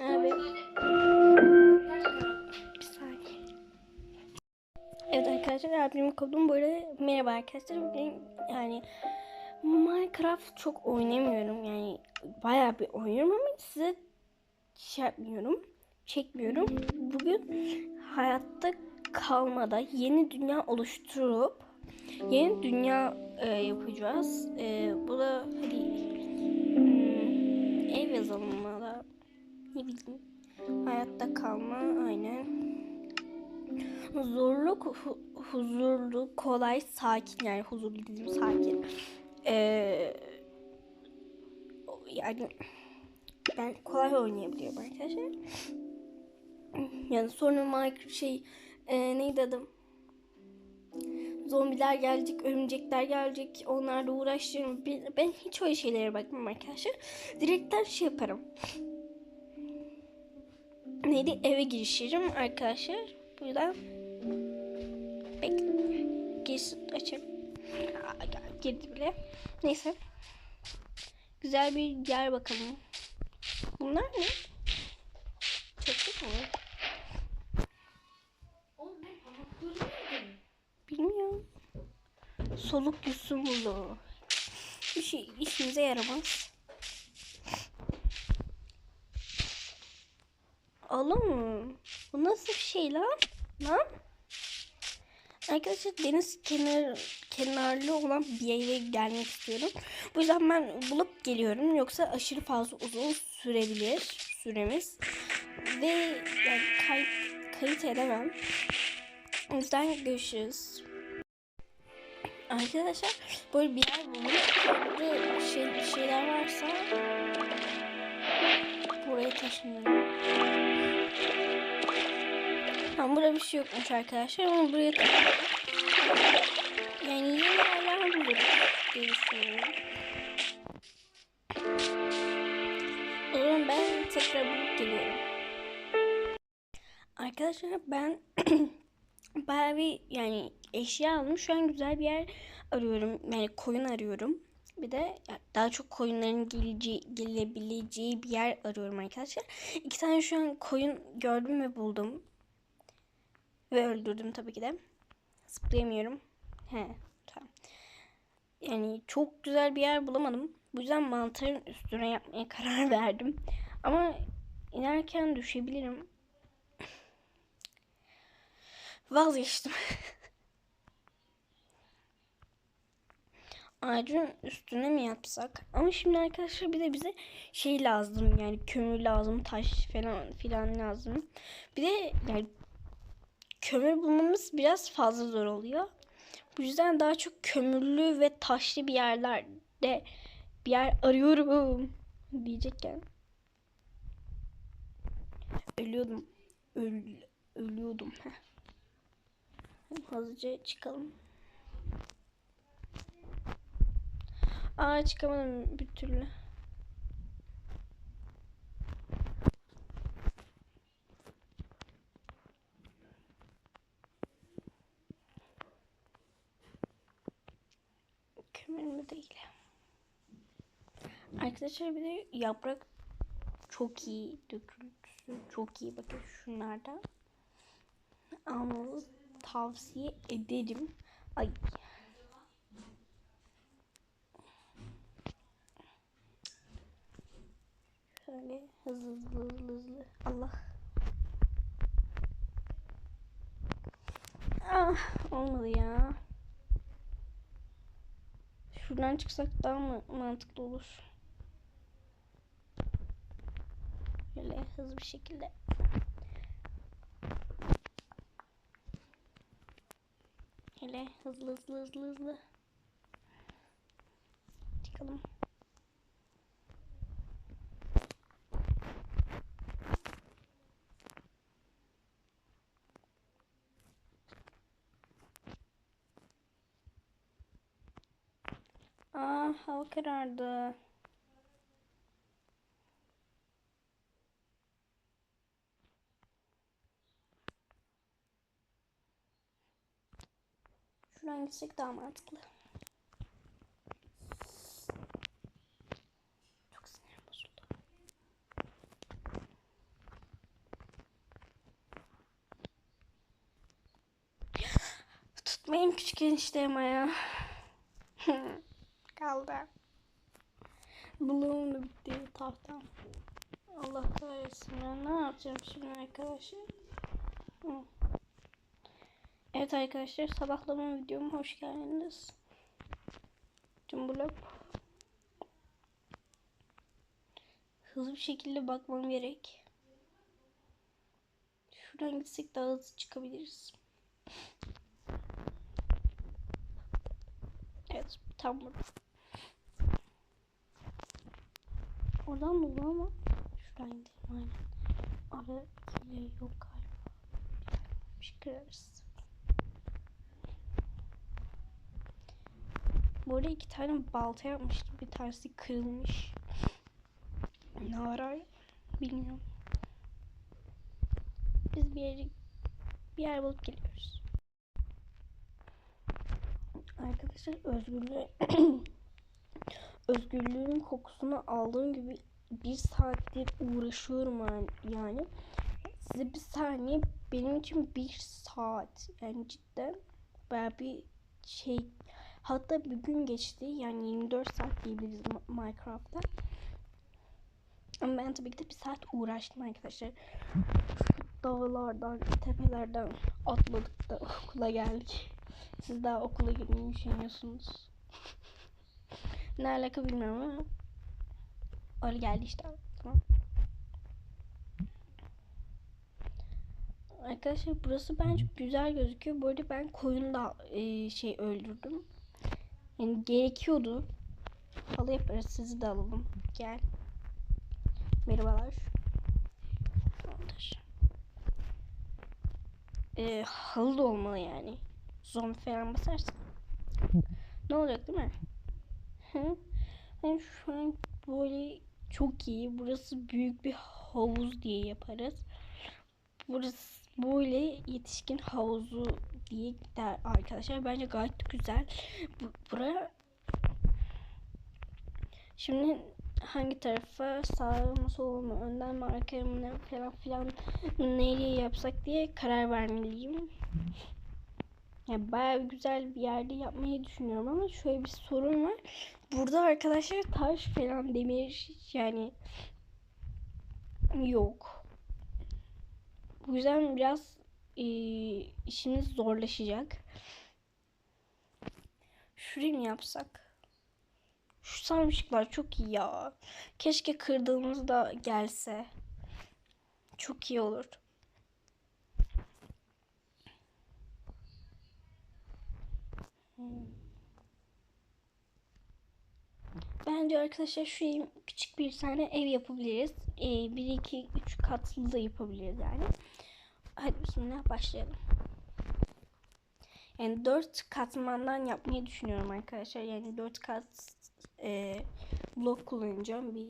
Abi. Bir. Evet arkadaşlar abimin kodum böyle. Merhaba arkadaşlar. Bugün yani Minecraft çok oynamıyorum. Yani bayağı bir oynuyorum ama size şey yapmıyorum. Çekmiyorum. Bugün hayatta kalmada yeni dünya oluşturup yeni dünya e, yapacağız. E, bu da hadi hmm, ev yazalım ne bileyim hayatta kalma aynen zorluk hu- huzurlu kolay sakin yani huzurlu dedim sakin Ee, yani ben kolay oynayabiliyorum arkadaşlar yani sonra Minecraft şey e, neydi adım zombiler gelecek, örümcekler gelecek. Onlarla. Ben, ben hiç öyle şeylere bakmam arkadaşlar. Direkten şey yaparım. Neydi? Eve girişirim arkadaşlar. Bu yüzden bekle. Girsin açarım. Aa, Girdi bile. Neyse. Güzel bir yer bakalım. Bunlar ne? Anahtarı nerede? Bilmiyorum. Soluk yusumlu. Bir şey işimize yaramaz. Oğlum bu nasıl bir şey lan? Lan? Arkadaşlar deniz kenar, kenarlı olan bir yere gelmek istiyorum. Bu yüzden ben bulup geliyorum. Yoksa aşırı fazla uzun sürebilir süremiz. Ve yani kayıt, kayıt edemem. O yüzden görüşürüz. Arkadaşlar böyle bir yer buldum. Burada şey, şeyler varsa buraya taşınıyorum. Ha burada bir şey yokmuş arkadaşlar ama buraya taşınıyorum. Yani yeni yerler bulurum diye düşünüyorum. O zaman ben tekrar bulup geliyorum. Arkadaşlar ben bayağı bir yani eşya aldım. Şu an güzel bir yer arıyorum. Yani koyun arıyorum. Bir de daha çok koyunların geleceği, gelebileceği bir yer arıyorum arkadaşlar. İki tane şu an koyun gördüm ve buldum. Ve öldürdüm tabii ki de. Zıplayamıyorum. He tamam. Yani çok güzel bir yer bulamadım. Bu yüzden mantarın üstüne yapmaya karar verdim. Ama inerken düşebilirim. Vazgeçtim. Ağacın üstüne mi yapsak? Ama şimdi arkadaşlar bir de bize şey lazım yani kömür lazım, taş falan filan lazım. Bir de yani kömür bulmamız biraz fazla zor oluyor. Bu yüzden daha çok kömürlü ve taşlı bir yerlerde bir yer arıyorum diyecekken ölüyordum. Öl, ölüyordum. Hızlıca çıkalım. Aa çıkamadım bir türlü. Değil. Arkadaşlar bir de yaprak çok iyi döküntüsü çok iyi bakın şunlarda almanızı tavsiye ederim. Ay. Şöyle hızlı hızlı hızlı hızlı. Allah. Ah olmadı ya. Şuradan çıksak daha mı mantıklı olur? Böyle hızlı bir şekilde. Hele hızlı hızlı hızlı hızlı. Çıkalım. karardı. Şuradan gitsek daha mantıklı. Çok sinirim bozuldu. Tutmayın küçük enişteyim ya. kaldı. Bloğum da bitti tahtam. Allah kahretsin ya. Ne yapacağım şimdi arkadaşlar? Evet arkadaşlar sabahlama videoma hoş geldiniz. Cumbulop. Hızlı bir şekilde bakmam gerek. Şuradan gitsek daha hızlı çıkabiliriz. Evet tam burada. Oradan dolu ama şuradan gidelim aynen. Ara ikili yok galiba. Bir şey kırarız. Bu arada iki tane balta yapmıştım. Bir tanesi kırılmış. Ne ara bilmiyorum. Biz bir yere bir yer bulup geliyoruz. Arkadaşlar özgürlüğü özgürlüğün kokusunu aldığım gibi bir saattir uğraşıyorum yani-. Size bir saniye benim için bir saat yani cidden baya bir şey hatta bir gün geçti yani 24 saat diyebiliriz Minecraft'ta. Ama ben tabii ki de bir saat uğraştım arkadaşlar. Dağlardan, tepelerden atladık da okula geldik. Siz daha okula girmeyi düşünüyorsunuz. Ne alaka bilmiyorum ama öyle geldi işte. Tamam. Arkadaşlar burası bence güzel gözüküyor. Bu arada ben koyunu da e, şey öldürdüm. Yani gerekiyordu. Halı yaparız sizi de alalım. Gel. Merhabalar. Tamamdır. Ee, halı da olmalı yani. Zombi falan basarsa. Ne olacak değil mi? Hı? Yani şu an böyle çok iyi. Burası büyük bir havuz diye yaparız. Burası böyle yetişkin havuzu diye gider arkadaşlar. Bence gayet güzel. Bu, buraya Şimdi hangi tarafa sağa mı sola mı önden mi arkaya mı ne falan filan nereye yapsak diye karar vermeliyim. Yani bayağı güzel bir yerde yapmayı düşünüyorum ama şöyle bir sorun var. Burada arkadaşlar taş falan demir yani yok. Bu yüzden biraz e, işimiz zorlaşacak. Şurayı mı yapsak? Şu sarmışıklar çok iyi ya. Keşke kırdığımızda gelse. Çok iyi olur. Hmm. Bence arkadaşlar şuraya küçük bir tane ev yapabiliriz. Ee, 1, 2, 3 katlı da yapabiliriz yani. Hadi bismillah başlayalım. Yani 4 katmandan yapmayı düşünüyorum arkadaşlar. Yani 4 kat e, blok kullanacağım. Bir,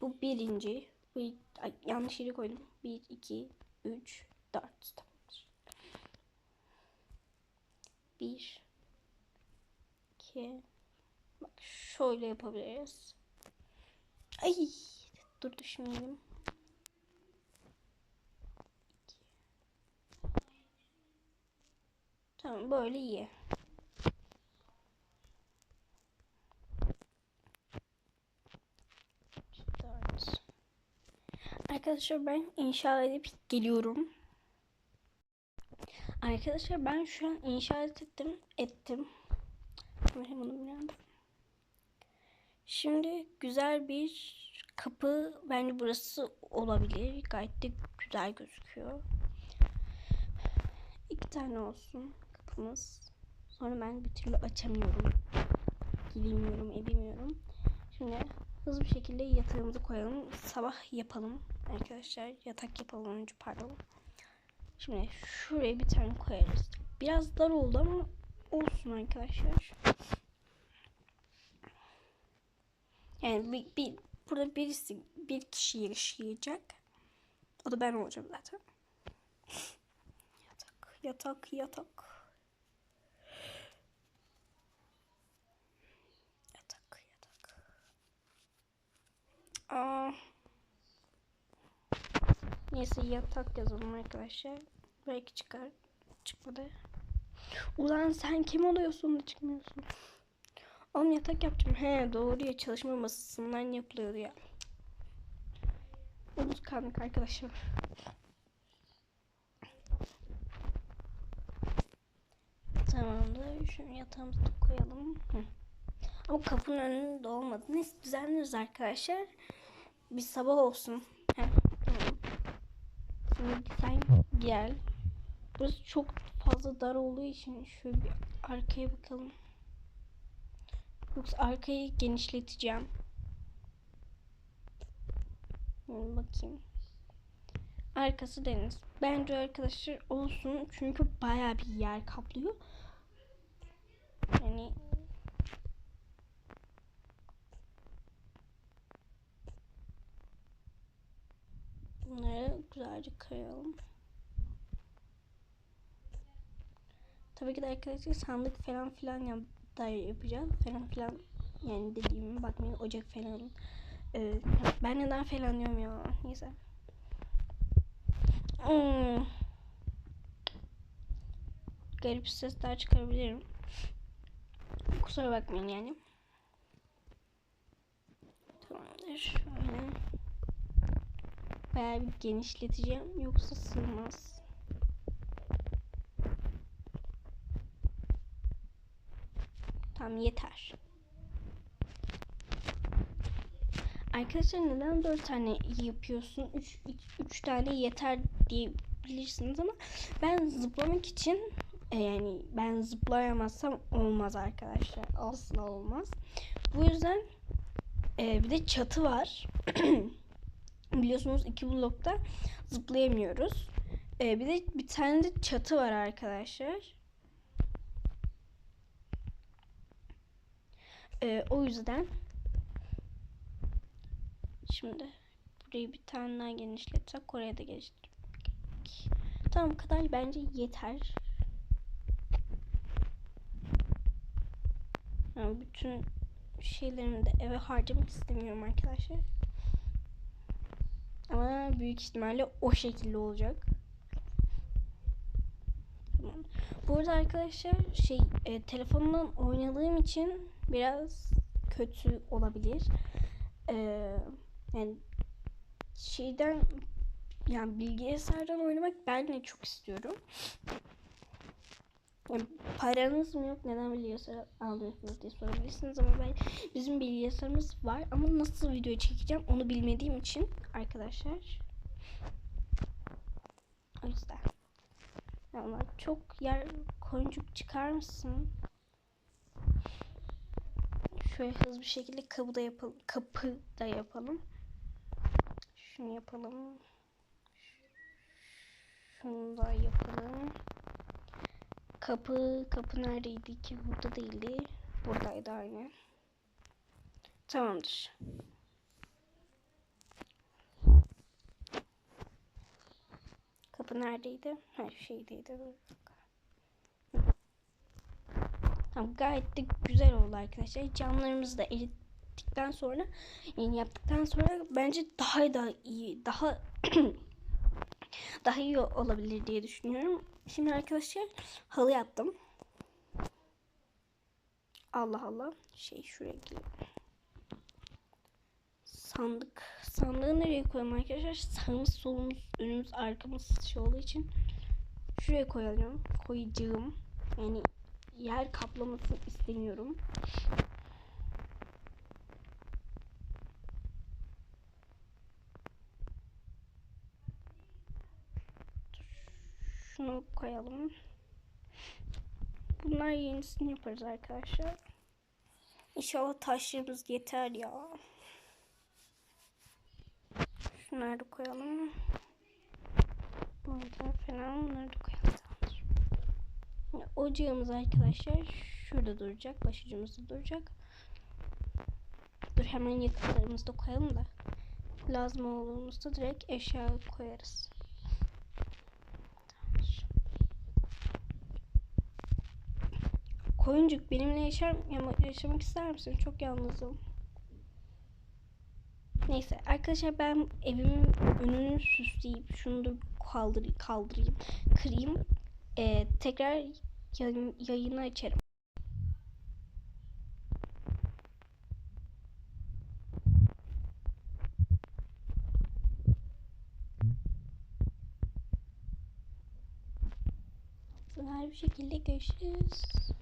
bu birinci. Bu, ay, yanlış yere koydum. 1, 2, 3, 4. Tamamdır. 1, 2, bak şöyle yapabiliriz. Ay dur düşmeyelim. Tamam böyle iyi. Arkadaşlar ben inşa edip geliyorum. Arkadaşlar ben şu an inşa ettim. Ettim. Hemen bunu biraz. Şimdi güzel bir kapı bence burası olabilir. Gayet de güzel gözüküyor. İki tane olsun kapımız. Sonra ben bir türlü açamıyorum. Giremiyorum, edemiyorum. Şimdi hızlı bir şekilde yatağımızı koyalım. Sabah yapalım arkadaşlar. Yatak yapalım önce pardon. Şimdi şuraya bir tane koyarız. Biraz dar oldu ama olsun arkadaşlar. Yani bir, bir burada birisi bir kişi yaşayacak. O da ben olacağım zaten. Yatak, yatak, yatak. Yatak, yatak. Aa. Neyse yatak yazalım arkadaşlar. Belki çıkar. Çıkmadı. Ulan sen kim oluyorsun da çıkmıyorsun? Oğlum yatak yapacağım. He doğru ya çalışma masasından yapılıyordu ya. Unutkanlık arkadaşlar. Tamamdır. Şunu yatağımıza da koyalım. Hı. Ama kapının önünde olmadı. Neyse düzenleriz arkadaşlar. Bir sabah olsun. Tamam. Şimdi sen gel. Burası çok fazla dar olduğu için şöyle bir arkaya bakalım. Yoksa arkayı genişleteceğim. Yani bakayım. Arkası deniz. Bence arkadaşlar olsun çünkü bayağı bir yer kaplıyor. Yani bunları güzelce kıralım. Tabii ki de arkadaşlar sandık falan filan ya da yapacağız. Falan filan yani dediğime bakmayın ocak falan. Ee, ben neden falan diyorum ya. Neyse. Hmm. Garip sesler çıkarabilirim. Kusura bakmayın yani. Tamamdır. Şöyle. Bayağı bir genişleteceğim. Yoksa sığmaz. Tamam yeter. Arkadaşlar neden 4 tane yapıyorsun? 3 3 tane yeter diyebilirsiniz ama ben zıplamak için e, yani ben zıplayamazsam olmaz arkadaşlar. Asla olmaz. Bu yüzden e, bir de çatı var. Biliyorsunuz iki blokta zıplayamıyoruz. E, bir de bir tane de çatı var arkadaşlar. E, o yüzden Şimdi burayı bir tane daha genişletsek oraya da genişlet. Tamam kadar bence yeter. Yani bütün şeylerimi de eve harcamak istemiyorum arkadaşlar. Ama büyük ihtimalle o şekilde olacak. Tamam. Bu arada arkadaşlar şey e, telefondan oynadığım için biraz kötü olabilir. Eee yani şeyden yani bilgisayardan oynamak ben de çok istiyorum. Yani paranız mı yok neden bilgisayar alıyorsunuz diye sorabilirsiniz ama ben bizim bilgisayarımız var ama nasıl video çekeceğim onu bilmediğim için arkadaşlar. O yüzden. Ama çok yer koyuncuk çıkar mısın? Şöyle hızlı bir şekilde kapı da yapalım. Kapı da yapalım. Şunu yapalım. Şunu da yapalım. Kapı, kapı neredeydi ki? Burada değildi. Buradaydı aynı. Tamamdır. Kapı neredeydi? Her şeydeydi. Tamam gayet de güzel oldu arkadaşlar. Camlarımızı da erittikten sonra yani yaptıktan sonra bence daha da iyi daha daha iyi olabilir diye düşünüyorum. Şimdi arkadaşlar halı yaptım. Allah Allah. Şey şuraya gireyim. Sandık. Sandığı nereye koyalım arkadaşlar? Sağımız, solumuz, önümüz, arkamız şey olduğu için şuraya koyalım. Koyacağım. Yani yer kaplamasını istemiyorum. Şunu koyalım. Bunlar yenisini yaparız arkadaşlar. İnşallah taşlarımız yeter ya. Şunları da koyalım. Bunları falan bunları da koyalım. Ocağımız arkadaşlar şurada duracak. Başucumuzda duracak. Dur hemen yakıtlarımızı da koyalım da. Lazım olduğumuzda direkt eşya koyarız. Koyuncuk benimle yaşar, yaşamak ister misin? Çok yalnızım. Neyse arkadaşlar ben evimin önünü süsleyip şunu da kaldır, kaldırayım, kırayım. Ee, tekrar yayın, yayını açarım. Sonra bir şekilde görüşürüz.